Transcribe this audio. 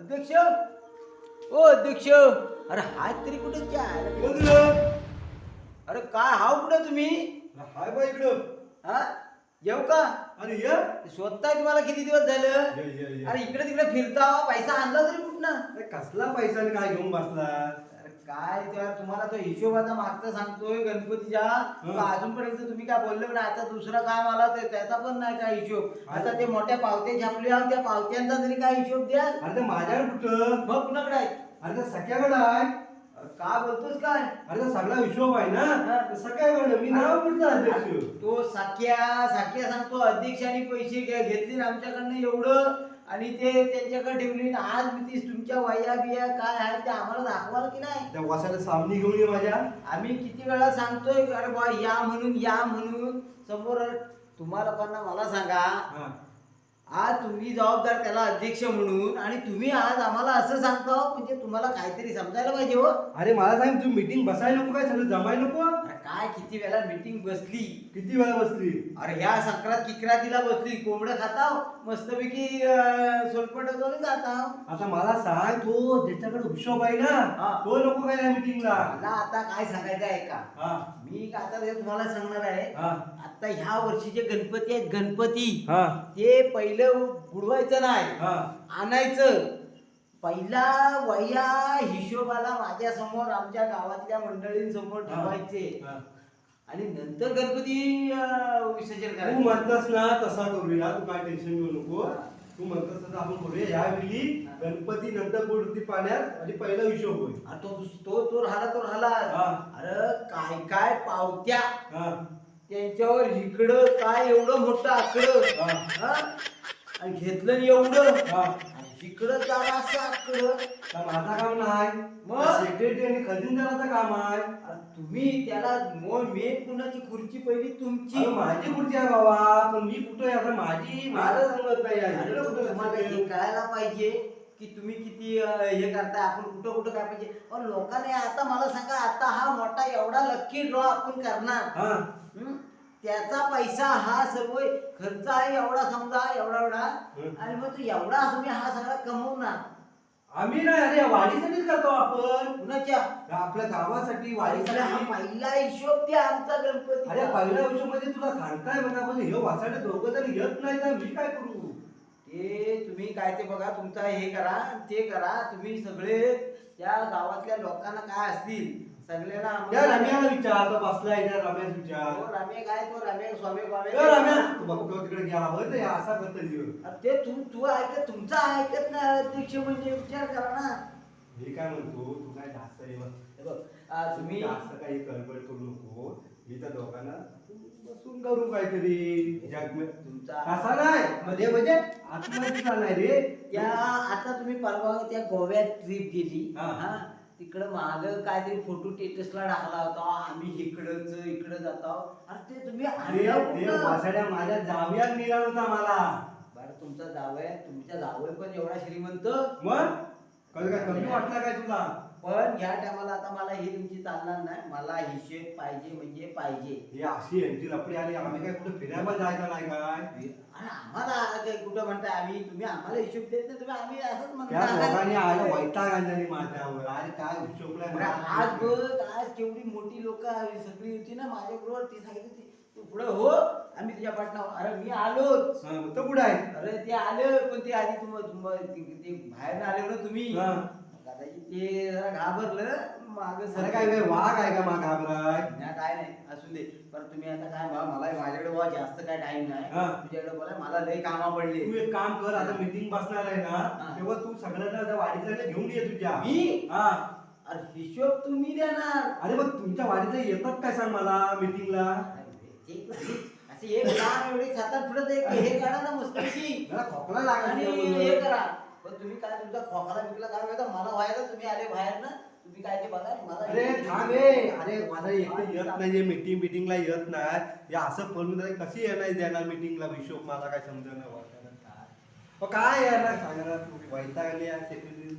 अध्यक्ष? ओ अध्यक्ष. अरे हात तरी कुठे अरे काय हाव कुठे तुम्ही? हाय बा इकडं. हा? येऊ का? अरे ये. स्वतः तुम्हाला किती दिवस झालं? ये, ये, ये. अरे इकडे तिकडे फिरता पैसा आणला तरी कुठनं? अरे कसला पैसा आणि काय घेऊन बसला काय त्या तुम्हाला तो हिशोबाचा मागचा सांगतोय गणपतीच्या. तो अजूनपर्यंत तुम्ही काय बोलले पण आता दुसरं काम आला तर त्याचा पण नाही काय हिशोब. आता ते मोठ्या पावत्या छापल्या त्या पावत्यांचा तरी काय हिशोब द्या. अरे ते माझ्याकडे कुठं? मग कुणाकडे आहे. अरे ते सख्याकडे आहे. का बोलतोस काय? अरे सगळा हिशोब आहे ना? सख्याकडे. मी नाव कुठचा अध्यक्ष? तो साख्या साख्या सांगतो अध्यक्षांनी पैसे घेतले ना आमच्याकडनं एवढं. आणि ते त्यांच्याकडे ठेवली आणि आज मी ती तुमच्या वया बिया काय आहे ते आम्हाला दाखवाल की नाही? त्या वासाला सामनी घेऊन ये माझ्या. आम्ही किती वेळा सांगतोय अरे बा या म्हणून या म्हणून. समोर तुम्हाला पण ना मला सांगा हा. आज तुम्ही जबाबदार त्याला अध्यक्ष म्हणून आणि तुम्ही आज आम्हाला असं सांगतो म्हणजे तुम्हाला काहीतरी समजायला पाहिजे हो. अरे मला सांग तू मीटिंग बसायला नको काय सगळं जमाय नको? अरे काय किती वेळा मीटिंग बसली? किती वेळा बसली? अरे ह्या संक्रांत किक्रातीला बसली कोंबडं खाताव मस्तपैकी सोलपट आणि जाताव आता. मला सांग तो ज्याच्याकडे हिशोब आहे हा. ना तो नको काय या मीटिंगला मला आता काय सांगायचं आहे का? हा. मी आता ते तुम्हाला सांगणार आहे हा. आता ह्या वर्षीचे गणपती आहेत गणपती हा. ते पहिलं बुडवायचं नाही हा. आणायचं. पहिला वया हिशोबाला माझ्यासमोर आमच्या गावातल्या मंडळींसमोर हा. ठेवायचे. हा. आणि नंतर गणपती अं, विसर्जन तू करायचं म्हणतस ना तसा करूया तू काय टेन्शन घेऊ नको. तू म्हणतस तसं आपण करूया. यावेळी गणपती नंतर बुडती पाण्यात आणि पहिला हिशोब होईल. तो तो तो राहिला तो राहिला. हा. अरे काय काय पावत्या. हा. त्यांच्यावर इकडं काय एवढं मोठं आकडं. हा. हा? आणि घेतलं एवढं. हा. इकडं जरा असं माझा काम नाही. मग? सेक्रेटरी आणि खजिनदाराचं काम आहे. तुम्ही त्याला मो मेन कुणाची खुर्ची पहिली तुमची? माझी कुठची आहे बाबा पण मी कुठं आहे? आता माझी माझं सांगत नाही हे? कळायला पाहिजे की तुम्ही किती हे करताय आपण कुठं कुठं काय पाहिजे? पण लोकांनी आता मला सांगा आता हा मोठा एवढा लक्की ड्रॉ आपण करणार? त्याचा पैसा हा सर्व खर्च आहे एवढा समजा एवढा एवढा. आणि मग तू एवढा तुम्ही हा सगळा कमवणार. आम्ही नाही अरे वाढीसाठीच करतो आपण. कुणाच्या? आपल्या गावासाठी वाढीसाठी. हा वाढीसाठी पहिला हिशोब ते आमचा अरे गणपती पहिल्या वर्षामध्ये तुला सांगताय बघा पण हे वाचायला दोघं जरी येत नाही तर मी काय करू? ते तुम्ही काय ते बघा तुमचा हे करा ते करा. तुम्ही सगळे त्या गावातल्या लोकांना काय असतील त्या रम्याला विचार तो रम्यास विचार. काय तो स्वामी स्वामी ए, रम्या तू बघतो तिकडे गेला बघ ते असा करतो जीव अरे ते तू तू ऐकत तुमचा ऐकत ना अध्यक्ष म्हणजे विचार करा ना. मी काय म्हणतो तू काय जास्त हे बघ. हे बघ आ, तुम्ही जास्त काही गडबड करू नको. मी त्या दोघांना बसून करू काहीतरी. जग तुमचा कसा नाही? मध्ये म्हणजे आत्महत्या नाही रे. त्या आता तुम्ही परवा त्या गोव्यात ट्रिप गेली. हा. तिकडं माग काहीतरी फोटो टेटसला टाकला होता आम्ही इकडच इकडं जातो. अरे ते तुम्ही अरे आणलं ते कुठं? वासाड्या माझ्या जावयात निघाला होता मला. बरं तुमचा जावय तुमच्या जावय पण एवढा श्रीमंत? मग? कधी काय कमी वाटला काय तुला? पण या टायमाला आता मला ही तुमची चालणार नाही. मला हिशेब पाहिजे म्हणजे पाहिजे. ही अशी यांची लपडी आली आम्ही काय कुठे फिरायला जायचं नाही काय? आणि आम्हाला काय कुठं म्हणताय आम्ही? तुम्ही आम्हाला हिशोब देत नाही तुम्ही आम्ही असंच त्या दोघांनी आलं म्हणतो वैताग माझ्यावर. अरे काय हिशोबलाय बरं, आज बघ आज केवढी मोठी लोक सगळी होती ना माझ्या बरोबर ती सांगितली होती तू पुढे हो आम्ही तुझ्या पाठनावर अरे मी आलोच. हा, मग तो कुठं आहे? अरे ते आले पण ते आधी तुम तुम- ते ते बाहेर आले ना तुम्ही. हा. ते जरा घाबरलं. माग अरे काय काय वाघ आहे का माग घाबराय काय नाही असू दे. पण तुम्ही आता काय बा मला माझ्याकडे बा जास्त काय टाइम नाही. हा. तुझ्याकडे बोला मला लय कामा पडले. तू एक काम कर आता मीटिंग बसणार आहे हा. ना तेव्हा तू सगळ्यांना त्या वाडीतल्या घेऊन ये तुझ्या. मी? हा. अरे हिशोब तुम्ही देणार. अरे मग तुमच्या वाडीतल्या येतात काय सांग मला मीटिंगला असे एक लहान एवढे सात आठ फुटत एक हे काढा ना मस्तपैकी. मला खोकला आणि लागला हे करा. पण तुम्ही काय तुमचा खोकला बिकला काय माहिती? मला व्हायला तुम्ही आले बाहेर ना तुम्ही काय ते बघा मला अरे थांब रे अरे माझा एकटं येत नाही मीटिंग मीटिंगला येत नाही. हे असं बोलून तरी कशी येणार देणार मीटिंगला हिशोब? मला काय समजणार काय काय येणार सांगणार तू वैतागले सेक्रेटरी